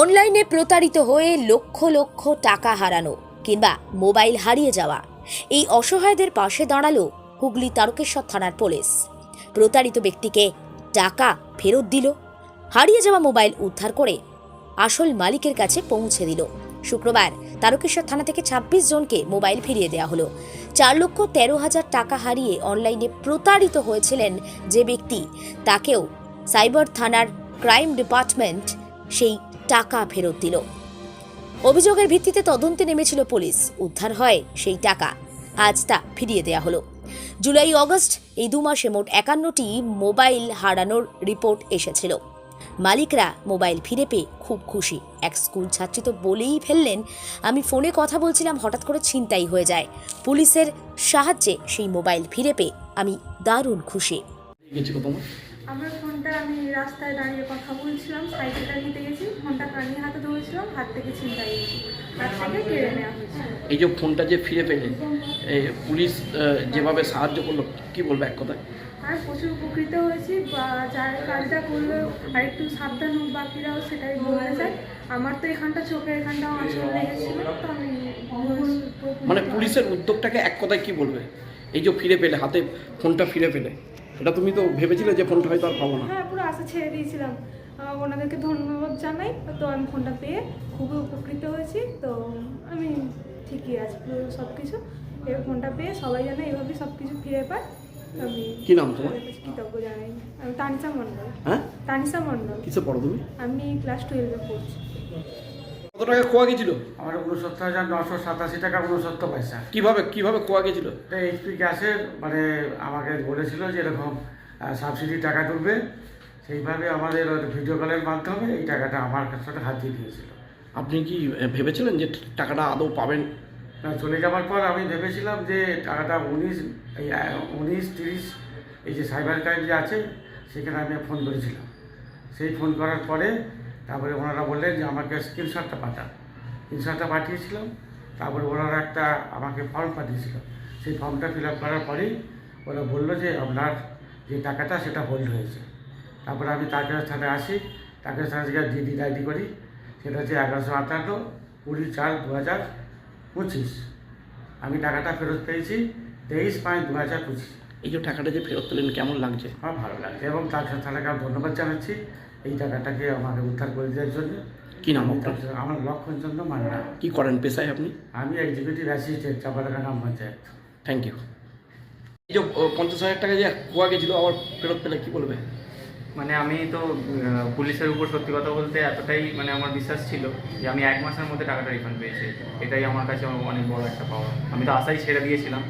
অনলাইনে প্রতারিত হয়ে লক্ষ লক্ষ টাকা হারানো কিংবা মোবাইল হারিয়ে যাওয়া। এই অসহায়দের পাশে দাঁড়াল হুগলি তারকেশ্বর থানার পুলিশ। প্রতারিত ব্যক্তিকে টাকা ফেরত দিল, হারিয়ে যাওয়া মোবাইল উদ্ধার করে আসল মালিকের কাছে পৌঁছে দিল। শুক্রবার তারকেশ্বর থানা থেকে ২৬ জনকে মোবাইল ফিরিয়ে দেওয়া হলো। চার লক্ষ তেরো হাজার টাকা হারিয়ে অনলাইনে প্রতারিত হয়েছিলেন যে ব্যক্তি, তাকেও সাইবার থানার ক্রাইম ডিপার্টমেন্ট সেই টাকা ফেরত দিল। অভিযোগের ভিত্তিতে তদন্তে নেমেছিল পুলিশ। উদ্ধার হয় সেই টাকা। আজ তা ফিরিয়ে দেওয়া হলো। জুলাই, অগস্ট এই দু মাসে মোট একান্নটি মোবাইল হারানোর রিপোর্ট এসেছিল। মালিকরা মোবাইল ফিরে পেয়ে খুব খুশি। এক স্কুল ছাত্রী তো বলেই ফেললেন, আমি ফোনে কথা বলছিলাম, হঠাৎ করে ছিনতাই হয়ে যায়। পুলিশের সাহায্যে সেই মোবাইল ফিরে পেয়ে আমি দারুণ খুশি। আমার ফোনটা আমি রাস্তায় দাঁড়িয়ে কথা বলছিলাম সাইকেলটা নিতে গেছি ফোনটা কানিয়ে হাতে ধরেছিলাম হাত থেকে ছিনতাই গেছি হাত থেকে কেড়ে নেওয়া হয়েছে। এই যে ফোনটা যে ফিরে পেলে পুলিশ যেভাবে সাহায্য করল কি বলব এক কথায়? আর প্রচুর উপকৃত হয়েছি বা যার কাজটা করল আর একটু সাবধান হোক বাকিরাও সেটাই বলতে চাই আমার তো এখানটা চোখের এখানটাও আঁচল লেগেছিল তো আমি মানে পুলিশের উদ্যোগটাকে এক কথায় কি বলবে? এই যে ফিরে পেলে হাতে ফোনটা ফিরে পেলে। এটা তুমি তো ভেবেছিলে যে ফোনটা হয়তো আর পাবো না। হ্যাঁ পুরো আশা ছেড়ে দিয়েছিলাম। ওনাদেরকে ধন্যবাদ জানাই। তো আমি ফোনটা পেয়ে খুবই উপকৃত হয়েছি। তো আমি ঠিকই আছি পুরো সব কিছু এই ফোনটা পেয়ে সবাই জানে এইভাবে সব কিছু ফিরে পায় আমি কি নাম তোমার? কৃতজ্ঞ জানাই। আমি তানিশা মণ্ডল। হ্যাঁ? তানিশা মণ্ডল। কিসে পড়ো তুমি? আমি ক্লাস টুয়েলভে পড়ছি। কত টাকা খোয়া গেছিল? আমার উনসত্তর হাজার নশো সাতাশি টাকা উনসত্তর পয়সা। কীভাবে কীভাবে খোয়া গেছিল? এটা এইচপি গ্যাসের মানে আমাকে বলেছিল যে এরকম সাবসিডি টাকা তুলবে সেইভাবে আমাদের ভিডিও কলের মাধ্যমে এই টাকাটা আমার কাছে হাতিয়ে দিয়েছিল আপনি কি ভেবেছিলেন যে টাকাটা আদৌ পাবেন? চলে যাওয়ার পর আমি ভেবেছিলাম যে টাকাটা উনিশ এই উনিশ তিরিশ এই যে সাইবার ক্রাইম যে আছে সেখানে আমি ফোন করেছিলাম। সেই ফোন করার পরে তারপরে ওনারা বললেন যে আমাকে স্ক্রিনশটটা পাঠান। স্ক্রিনশটটা পাঠিয়েছিলাম। তারপরে ওনারা একটা আমাকে ফর্ম পাঠিয়েছিল। সেই ফর্মটা ফিল আপ করার পরেই ওরা বলল যে আপনার যে টাকাটা সেটা হোল্ড হয়েছে। তারপরে আমি তাকে সাথে আসি। তাকে সাথে ডিডি আইডি করি। সেটা হচ্ছে এগারোশো আটান্ন কুড়ি চার দু হাজার পঁচিশ। আমি টাকাটা ফেরত পেয়েছি তেইশ পাঁচ দু হাজার পঁচিশ। এই যে টাকাটা যে ফেরত পেলেন কেমন লাগছে? আমার ভালো লাগছে এবং তার আমি ধন্যবাদ জানাচ্ছি। এই টাকাটাকে আমাকে উদ্ধার করে দেওয়ার জন্য। কি নাম আপনার? আমার লক্ষণ চন্দ্র মান্না। কি করেন পেশায় আপনি? আমি এক্সিকিউটিভ অ্যাসিস্ট্যান্ট চাপাডাঙ্গা গ্রাম পঞ্চায়েত। থ্যাংক ইউ এই যে পঞ্চাশ হাজার টাকা যে খোয়া গেছিল আবার ফেরত পেলে কি বলবে? মানে আমি তো পুলিশের উপর সত্যি কথা বলতে এতটাই মানে আমার বিশ্বাস ছিল যে আমি এক মাসের মধ্যে টাকাটা রিফান্ড পেয়েছি। এটাই আমার কাছে অনেক বড় একটা পাওয়া। আমি তো আশাই ছেড়ে দিয়েছিলাম।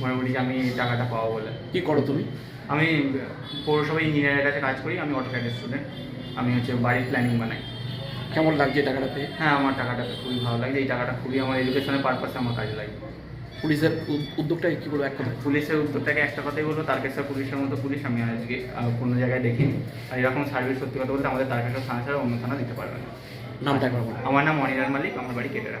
মোটামুটি আমি টাকাটা পাবো বলে। কি করো তুমি? আমি পৌরসভা ইঞ্জিনিয়ারের কাছে কাজ করি আমি অটোক্যাডের স্টুডেন্ট আমি হচ্ছে বাড়ির প্ল্যানিং বানাই। কেমন লাগছে টাকাটা পেয়ে? হ্যাঁ আমার টাকাটা খুবই ভালো লাগে এই টাকাটা খুবই আমার এডুকেশনের পারপাসে আমার কাজে লাগে। পুলিশের উদ- উদ্যোগটাকে কি বলব এক কথায়? পুলিশের উদ্যোগটাকে একটা কথাই বলব তারকেশ্বর পুলিশের মতো পুলিশ আমি আজকে কোনো জায়গায় দেখিনি। আর এরকম সার্ভিস সত্যি কথা বলতে আমাদের তারকেশ্বর থানা ছাড়া অন্য থানা দিতে পারবে না। নামটা আমার নাম অনিরার মালিক আমার বাড়ি কেটে কেটেরা।